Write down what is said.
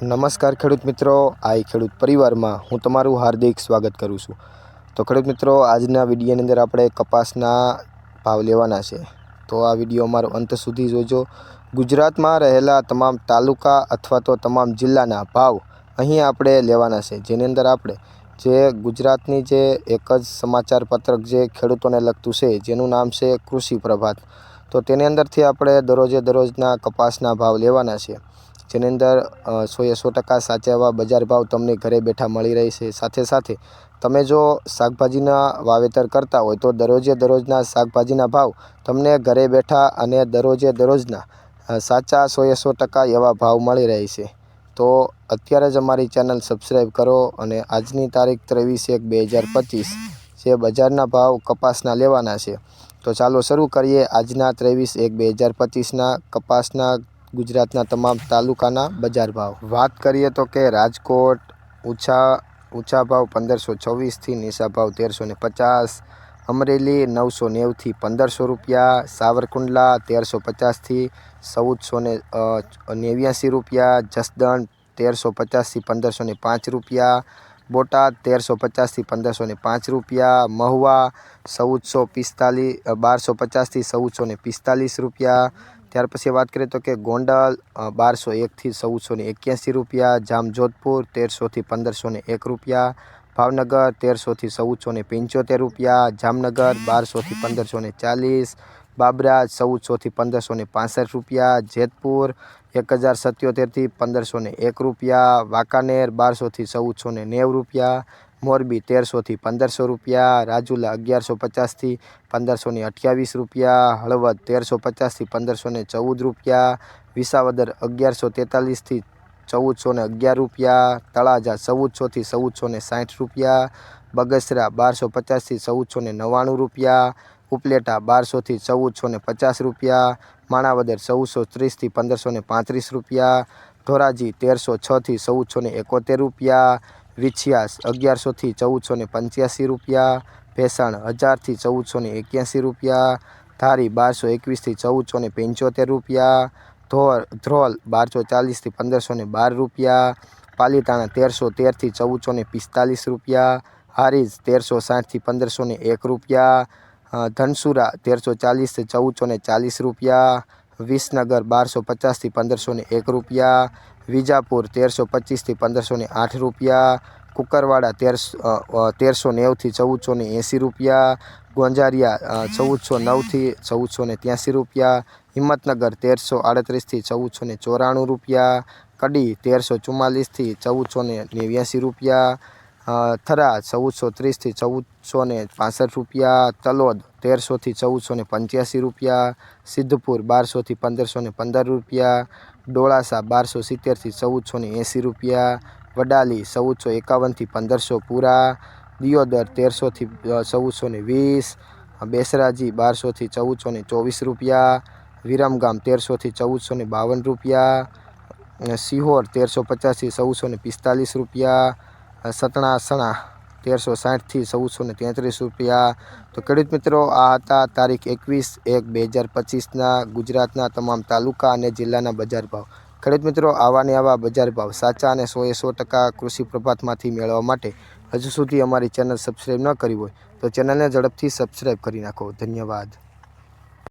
નમસ્કાર ખેડૂત મિત્રો. આઈ ખેડૂત પરિવારમાં હું તમારું હાર્દિક સ્વાગત કરું છું. તો ખેડૂત મિત્રો, આજના વિડીયોની અંદર આપણે કપાસના ભાવ લેવાના છે. તો આ વીડિયો અમારો અંત સુધી જોજો. ગુજરાતમાં રહેલા તમામ તાલુકા અથવા તો તમામ જિલ્લાના ભાવ અહીં આપણે લેવાના છે. જેની અંદર આપણે જે ગુજરાતની જે એક જ સમાચાર પત્રક જે ખેડૂતોને લગતું છે, જેનું નામ છે કૃષિ પ્રભાત. તો તેની અંદરથી આપણે દરરોજે દરરોજના કપાસના ભાવ લેવાના છે. જેની અંદર સોએ સો ટકા સાચા એવા બજાર ભાવ તમને ઘરે બેઠા મળી રહે છે. સાથે સાથે તમે જો શાકભાજીના વાવેતર કરતા હોય તો દરરોજે દરરોજના શાકભાજીના ભાવ તમને ઘરે બેઠા અને દરરોજે દરરોજના સાચા સોએ સો ટકા એવા ભાવ મળી રહે છે. તો અત્યારે જ અમારી ચેનલ સબસ્ક્રાઈબ કરો અને આજની તારીખ ત્રેવીસ એક બે હજાર પચીસ, જે બજારના ભાવ કપાસના લેવાના છે. તો ચાલો શરૂ કરીએ આજના ત્રેવીસ એક બે હજાર પચીસના કપાસના ગુજરાતના તમામ તાલુકાના બજાર ભાવ. વાત કરીએ તો કે રાજકોટ ઊંચા ઊંચા ભાવ પંદરસો છવ્વીસથી નીચા ભાવ તેરસો ને પચાસ, અમરેલી નવસો નેવુંથી પંદરસો રૂપિયા, સાવરકુંડલા તેરસો પચાસથી ચૌદસો ને નેવ્યાસી રૂપિયા, જસદણ તેરસો પચાસથી પંદરસો ને પાંચ રૂપિયા, બોટાદ તેરસો પચાસથી પંદરસો ને પાંચ રૂપિયા, મહુવા ચૌદસો પિસ્તાલીસ બારસો પચાસથી ચૌદસો ને પિસ્તાલીસ રૂપિયા ત્યાર પછી વાત કરીએ તો કે ગોંડલ બારસો એકથી ચૌદસો ને એક્યાસી રૂપિયા, જામજોધપુર તેરસોથી પંદરસો ને એક રૂપિયા, ભાવનગર તેરસોથી ચૌદસો ને પંચોતેર રૂપિયા, જામનગર બારસોથી પંદરસો ને ચાલીસ બાબરા ચૌદસોથી પંદરસો ને પાસઠ રૂપિયા, જેતપુર એક હજાર સત્યોતેરથી પંદરસો ને એક રૂપિયા, વાંકાનેર બારસોથી ચૌદસો ને નેવ રૂપિયા મોરબી તેરસોથી પંદરસો રૂપિયા, રાજુલા અગિયારસો પચાસથી પંદરસો ને અઠ્યાવીસ રૂપિયા, હળવદ તેરસો પચાસથી પંદરસો ને ચૌદ રૂપિયા, વિસાવદર અગિયારસો તેતાલીસથી ચૌદસો ને અગિયાર રૂપિયા, તળાજા ચૌદસોથી ચૌદસો ને સાઠ રૂપિયા, બગસરા બારસો પચાસથી ચૌદસો ને નવ્વાણું રૂપિયા, ઉપલેટા બારસોથી ચૌદસો ને પચાસ રૂપિયા, માણાવદર ચૌદસો ત્રીસથી પંદરસો ને પાંત્રીસ રૂપિયા, ધોરાજી તેરસો છથી ચૌદસો ને એકોતેર રૂપિયા વિછિયાસ અગિયારસોથી ચૌદસો ને પંચ્યાસી રૂપિયા, ભેસાણ હજારથી ચૌદસો ને એક્યાસી રૂપિયા, ધારી બારસો એકવીસથી ચૌદસો ને પંચોતેર રૂપિયા, ધોર, ધ્રોલ બારસો ચાલીસથી પંદરસો ને બાર રૂપિયા, પાલીતાણા તેરસો તેરથી ચૌદસો ને પિસ્તાલીસ રૂપિયા, હારીજ તેરસો સાઠથી પંદરસો ને એક રૂપિયા ધનસુરા તેરસો ચાલીસથી ચૌદસો ને ચાલીસ રૂપિયા વિસનગર બારસો પચાસથી પંદરસો ને એક રૂપિયા, વિજાપુર તેરસો પચીસથી પંદરસો ને આઠ રૂપિયા, કુકરવાડા તેરસો તેરસો નેવથી ચૌદસો ને એંસી રૂપિયા, ગોંજારિયા ચૌદસો નવથી ચૌદસો ને ત્યાંસી રૂપિયા, હિંમતનગર તેરસો આડત્રીસથી ચૌદસો ને ચોરાણું રૂપિયા, કડી તેરસો ચુમ્માલીસથી ચૌદસો ને નેવ્યાસી રૂપિયા થરા ચૌદસો ત્રીસથી ચૌદસો ને રૂપિયા, તલોદ તેરસોથી ચૌદસો ને પંચ્યાસી રૂપિયા, સિદ્ધપુર બારસોથી પંદરસો ને પંદર રૂપિયા, ડોળાસા બારસો સિત્તેરથી ચૌદસો ને એંસી રૂપિયા, વડાલી ચૌદસો એકાવનથી પંદરસો પૂરા, દિયોદર તેરસોથી ચૌદસો ને વીસ, બેસરાજી બારસોથી ચૌદસો ને ચોવીસ રૂપિયા, વિરમગામ તેરસોથી ચૌદસો ને બાવન રૂપિયા સિહોર તેરસો પચાસથી ચૌદસો ને પિસ્તાલીસ રૂપિયા સતણાસણા તેરસો સાઠથી ચૌદસો ને તેત્રીસ રૂપિયા. તો ખેડૂત મિત્રો, આ હતા તારીખ એકવીસ એક બે હજાર પચીસના ગુજરાતના તમામ તાલુકા અને જિલ્લાના બજાર ભાવ. ખેડૂત મિત્રો, આવા ને આવા બજાર ભાવ સાચા અને સોએ સો ટકા કૃષિ પ્રભાતમાંથી મેળવવા માટે હજુ સુધી અમારી ચેનલ સબસ્ક્રાઈબ ન કરી હોય તો ચેનલને ઝડપથી સબસ્ક્રાઈબ કરી નાખો. ધન્યવાદ.